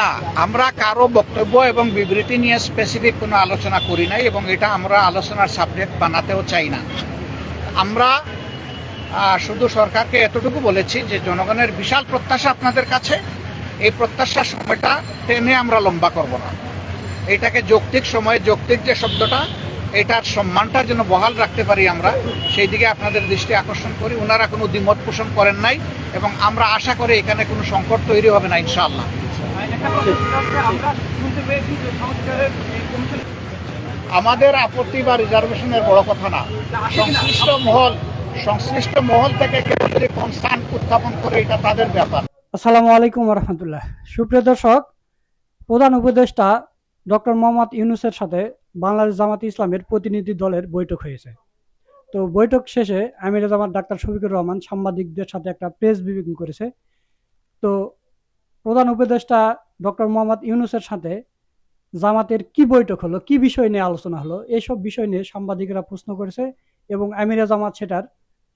না, আমরা কারও বক্তব্য এবং বিবৃতি নিয়ে স্পেসিফিক কোনো আলোচনা করি নাই এবং এটা আমরা আলোচনার সাবজেক্ট বানাতেও চাই না। আমরা শুধু সরকারকে এতটুকু বলেছি যে জনগণের বিশাল প্রত্যাশা আপনাদের কাছে। এই প্রত্যাশার সময়টা টেনে আমরা লম্বা করব না। এটাকে যৌক্তিক সময়ে যৌক্তিক যে শব্দটা, এটার সম্মানটা যেন বহাল রাখতে পারি আমরা, সেই দিকে আপনাদের দৃষ্টি আকর্ষণ করি। ওনারা কোনো দ্বিমত পোষণ করেন নাই এবং আমরা আশা করি এখানে কোনো সংকট তৈরি হবে না, ইনশাআল্লাহ। আমাদের আপত্তি বা রিজার্ভেশনের বড় কথা না। সংশ্লিষ্ট মহল সংশ্লিষ্ট মহল থেকে কেউ যদি কনসার্ন উত্থাপন করে, এটা তাদের ব্যাপার। আসসালামু আলাইকুম রহমতুল্লাহ সুপ্রিয় দর্শক, প্রধান উপদেষ্টা ডক্টর মোহাম্মদ ইউনুসের সাথে বাংলাদেশ জামাত ইসলামের প্রতিনিধি দলের বৈঠক হয়েছে। তো বৈঠক শেষে আমির জামাত ডাক্তার শফিকুর রহমান সাংবাদিকদের সাথে একটা প্রেস ব্রিফিং করেছে। তো প্রধান উপদেষ্টা ডক্টর মোহাম্মদ ইউনুসের সাথে জামাতের কি বৈঠক হলো, কি বিষয় নিয়ে আলোচনা হলো এইসব বিষয় নিয়ে সাংবাদিকরা প্রশ্ন করেছে এবং আমিরা জামাত সেটার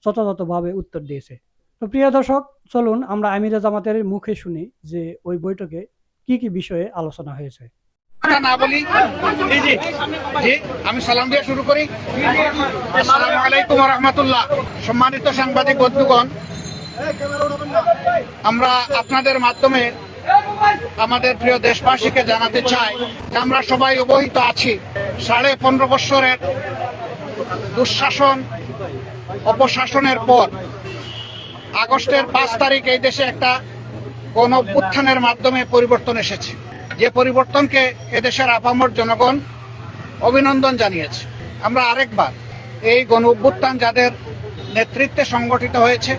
যথাযথভাবে উত্তর দিয়েছে। তো প্রিয় দর্শক, চলুন আমরা আমিরা জামাতের মুখে শুনি যে ওই বৈঠকে কি কি বিষয়ে আলোচনা হয়েছে। না বলি, জি জি আমি সালাম দিয়ে শুরু করি। আসসালামু আলাইকুম রহমতুল্লাহ। সম্মানিত সাংবাদিক বন্ধুগণ, আমরা আপনাদের মাধ্যমে আমাদের প্রিয় দেশবাসীকে জানাতে চাই আমরা সবাই অবহিত আছি। সাড়ে পনেরো বৎসরের দুঃশাসন, অপশাসনের পর আগস্টের পাঁচ তারিখ এই দেশে একটা গণ অভ্যুত্থানের মাধ্যমে পরিবর্তন এসেছে। যে পরিবর্তনকে এদেশের আপামর জনগণ অভিনন্দন জানিয়েছে। আমরা আরেকবার এই গণ অভ্যুত্থান যাদের নেতৃত্বে সংগঠিত হয়েছে,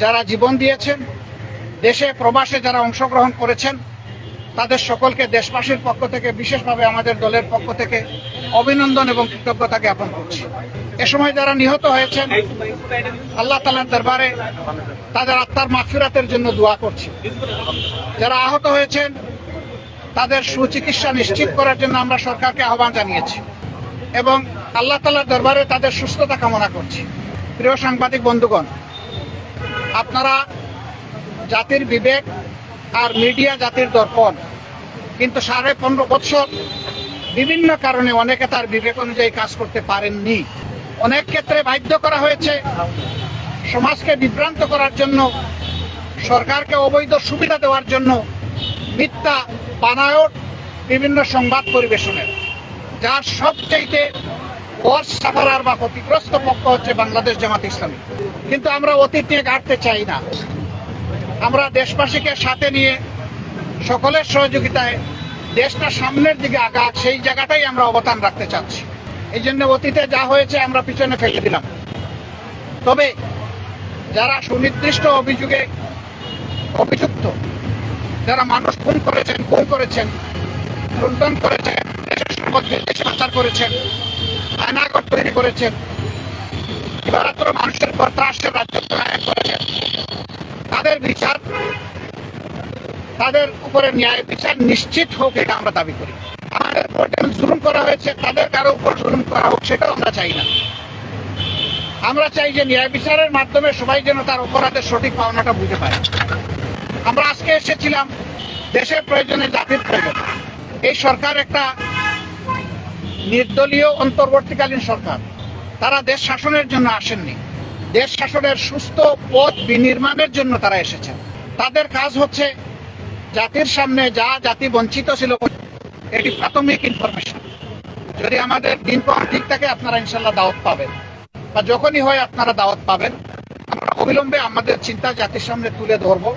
যারা জীবন দিয়েছেন দেশে প্রবাসে যারা অংশগ্রহণ করেছেন, তাদের সকলকে দেশবাসীর পক্ষ থেকে, বিশেষভাবে আমাদের দলের পক্ষ থেকে অভিনন্দন এবং কৃতজ্ঞতা জ্ঞাপন করছি। এ সময় যারা নিহত হয়েছেন, আল্লাহ তালার দরবারে তাদের আত্মার মাফিরাতের জন্য দোয়া করছি। যারা আহত হয়েছেন, তাদের সুচিকিৎসা নিশ্চিত করার জন্য আমরা সরকারকে আহ্বান জানিয়েছি এবং আল্লাহ তালার দরবারে তাদের সুস্থতা কামনা করছি। প্রিয় সাংবাদিক বন্ধুগণ, আপনারা জাতির বিবেক আর মিডিয়া জাতির দর্পণ। কিন্তু সাড়ে পনেরো বছর বিভিন্ন কারণে অনেকে তার বিবেক অনুযায়ী কাজ করতে পারেননি। অনেক ক্ষেত্রে বাধ্য করা হয়েছে সমাজকে বিভ্রান্ত করার জন্য, সরকারকে অবৈধ সুবিধা দেওয়ার জন্য মিথ্যা বানায়ট বিভিন্ন সংবাদ পরিবেশনের। যার সবচাইতে ওয়ার্স সাফারার বা ক্ষতিগ্রস্ত পক্ষ হচ্ছে বাংলাদেশ জামাত ইসলামী। কিন্তু আমরা অতীত নিয়ে গাড়তে চাই না। আমরা দেশবাসীকে সাথে নিয়ে সকলের সহযোগিতায় দেশটা সামনের দিকে আগাক, সেই জায়গাটাই আমরা অবদান রাখতে চাচ্ছি। এই জন্য অতীতে যা হয়েছে আমরা পিছনে ফেলে দিলাম। তবে যারা সুনির্দিষ্ট অভিযোগে অভিযুক্ত, যারা মানুষ খুন করেছেন খুন করেছেন, লুণ্ঠন করেছেন, দেশের সম্পদকে পাচার করেছেন আয়নাগর তৈরি করেছেন দিবারাত্র মানুষের পর ত্রাসের রাজ্য করেছেন তাদের বিচার, তাদের উপরে ন্যায় বিচার নিশ্চিত হোক, এটা আমরা দাবি করি। আমাদের যেমন জুলুম করা হয়েছে, তাদের কারও উপর জুলুম করা হোক, সেটাও আমরা চাই না। আমরা চাই যে ন্যায় বিচারের মাধ্যমে সবাই যেন তার অপরাধের সঠিক পাওনাটা বুঝে পায়। আমরা আজকে এসেছিলাম দেশের প্রয়োজনে জাতির প্রয়োজন। এই সরকার একটা নির্দলীয়, অন্তর্বর্তীকালীন সরকার। তারা দেশ শাসনের জন্য আসেননি। দেশ শাসনের সুস্থ পথ বিনির্মাণের জন্য তারা এসেছেন। তাদের কাজ হচ্ছে জাতির সামনে যা জাতি বঞ্চিত ছিল, এটি প্রাথমিক ইনফরমেশন যদি আমাদের দিন পর ঠিক থাকে, আপনারা ইনশাল্লাহ দাওয়াত পাবেন। বা যখনই হয়, আপনারা দাওয়াত পাবেন। আমরা অবিলম্বে আমাদের চিন্তা জাতির সামনে তুলে ধরবো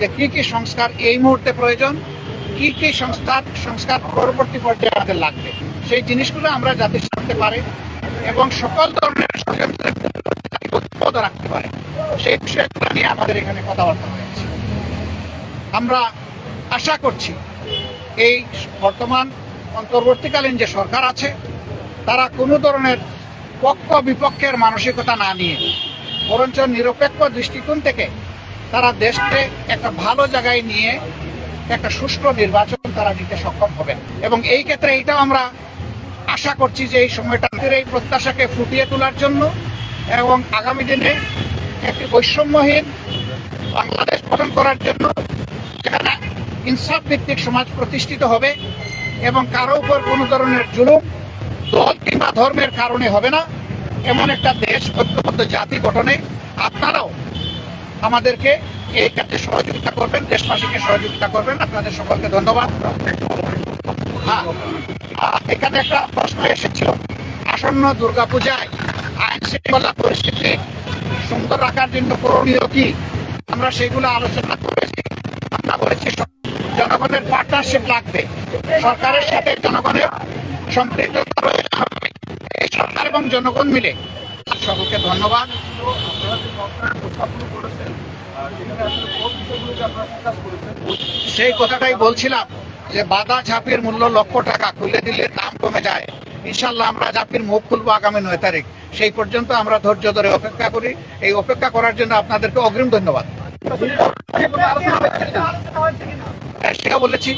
যে কি কি সংস্কার এই মুহূর্তে প্রয়োজন, কি কি সংস্কার সংস্কার পরবর্তী পর্যায়ে আমাদের লাগবে। সেই জিনিসগুলো আমরা জাতির সামনে পারে এবং সকল ধরনের ঐক্যবদ্ধ রাখতে পারে। সেই বিষয়গুলো নিয়ে আমাদের এখানে কথাবার্তা হয়েছে। আমরা আশা করছি এই বর্তমান অন্তর্বর্তীকালীন যে সরকার আছে, তারা কোনো ধরনের পক্ষ বিপক্ষের মানসিকতা না নিয়ে, বরঞ্চ নিরপেক্ষ দৃষ্টিকোণ থেকে তারা দেশকে একটা ভালো জায়গায় নিয়ে একটা সুষ্ঠু নির্বাচন তারা দিতে সক্ষম হবেন। এবং এই ক্ষেত্রে এইটাও আমরা আশা করছি যে এই সময়টা এই প্রত্যাশাকে ফুটিয়ে তোলার জন্য এবং আগামী দিনে একটি বৈষম্যহীন বাংলাদেশ গঠন করার জন্য যেখানে ইনসাফ ভিত্তিক সমাজ প্রতিষ্ঠিত হবে এবং কারও উপর কোনো ধরনের জুলুম দল কিংবা ধর্মের কারণে হবে না এমন একটা দেশ ঐক্যবদ্ধ জাতি গঠনে আপনারাও আমাদেরকে এই কাজে সহযোগিতা করবেন দেশবাসীকে সহযোগিতা করবেন। আপনাদের সকলকে ধন্যবাদ। হ্যাঁ, এখানে একটা প্রশ্ন এসেছিল। আসন্ন দুর্গাপূজায় পরিস্থিতি সুন্দর রাখার জন্য করণীয় কি? আমরা সেগুলো আলোচনা করেছি। আমরা বলেছি জনগণের পার্টনারশিপ লাগবে। সরকারের সাথে জনগণের সম্পৃক্ততা সরকার এবং জনগণ মিলে। সকলকে ধন্যবাদ। সেই কথাটাই বলছিলাম যে বাধা ঝাঁপির মূল্য লক্ষ টাকা খুলে দিলে দাম কমে যায়। ইনশাল্লাহ আমরা ঝাঁপির মুখ খুলবো আগামী নয় তারিখ। সেই পর্যন্ত আমরা ধৈর্য ধরে অপেক্ষা করি। এই অপেক্ষা করার জন্য আপনাদেরকে অগ্রিম ধন্যবাদ। সেটা বলেছি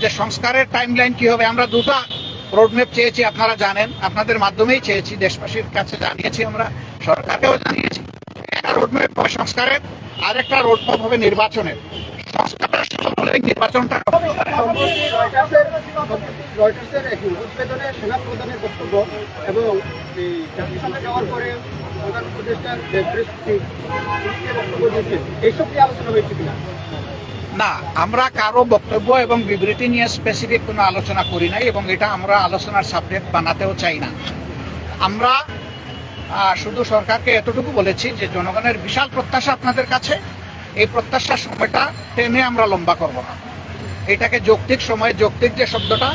যে সংস্কারের টাইমলাইন কি হবে, আমরা দুটা রোডম্যাপ চেয়েছি, আপনারা জানেন। আপনাদের মাধ্যমেই চেয়েছি, দেশবাসীর কাছে জানিয়েছি আমরা, সরকারকেও জানিয়েছি। একটা রোডম্যাপ হবে সংস্কারের আর একটা রোডম্যাপ হবে নির্বাচনের। না, আমরা কারও বক্তব্য এবং বিবৃতি নিয়ে স্পেসিফিক কোনো আলোচনা করি নাই এবং এটা আমরা আলোচনার সাবজেক্ট বানাতেও চাই না। আমরা শুধু সরকারকে এতটুকু বলেছি যে জনগণের বিশাল প্রত্যাশা আপনাদের কাছে। এই প্রত্যাশার সময়টা টেনে আমরা লম্বা করব না। এটাকে যৌক্তিক সময়ে যৌক্তিক যে শব্দটা,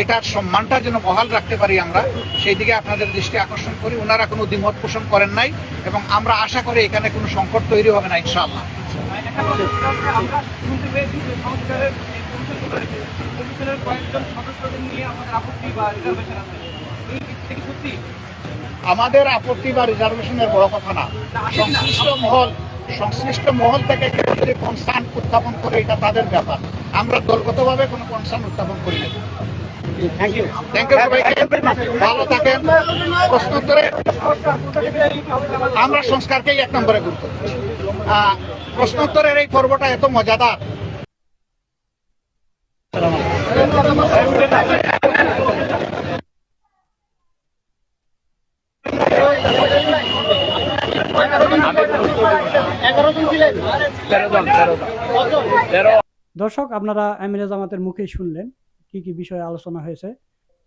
এটার সম্মানটা যেন বহাল রাখতে পারি আমরা, সেই দিকে আপনাদের দৃষ্টি আকর্ষণ করি। ওনারা কোনো দ্বিমত পোষণ করেন নাই এবং আমরা আশা করি এখানে কোনো সংকট তৈরি হবে না, ইনশাআল্লাহ। আমাদের আপত্তি বা রিজার্ভেশনের বড় কথা না। সংশ্লিষ্ট মহল সংশ্লিষ্ট মহল থেকে কেউ যদি কনসার্ন উত্থাপন করে এটা তাদের ব্যাপার। আমরা দলগতভাবে কোনো কনসার্ন উত্থাপন করি না। থ্যাংক ইউ থ্যাংক ইউ সবাইকে। ভালো থাকেন। প্রশ্ন উত্তরে আমরা সংস্কারকেই এক নম্বরে গুরুত্ব প্রশ্ন উত্তরের এই পর্বটা এত মজাদার। দর্শক, আপনারা আমিরে জামাতের মুখেই শুনলেন কি কি বিষয়ে আলোচনা হয়েছে।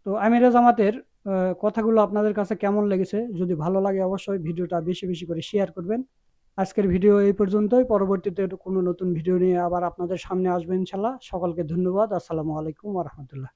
তো আমিরে জামাতের কথাগুলো আপনাদের কাছে কেমন লেগেছে? যদি ভালো লাগে অবশ্যই ভিডিওটা বেশি বেশি করে শেয়ার করবেন। আজকের ভিডিও এই পর্যন্তই। পরবর্তীতে কোনো নতুন ভিডিও নিয়ে আবার আপনাদের সামনে আসবেন ইনশাল্লাহ সকলকে ধন্যবাদ। আসসালামু আলাইকুম রহমতুল্লাহ।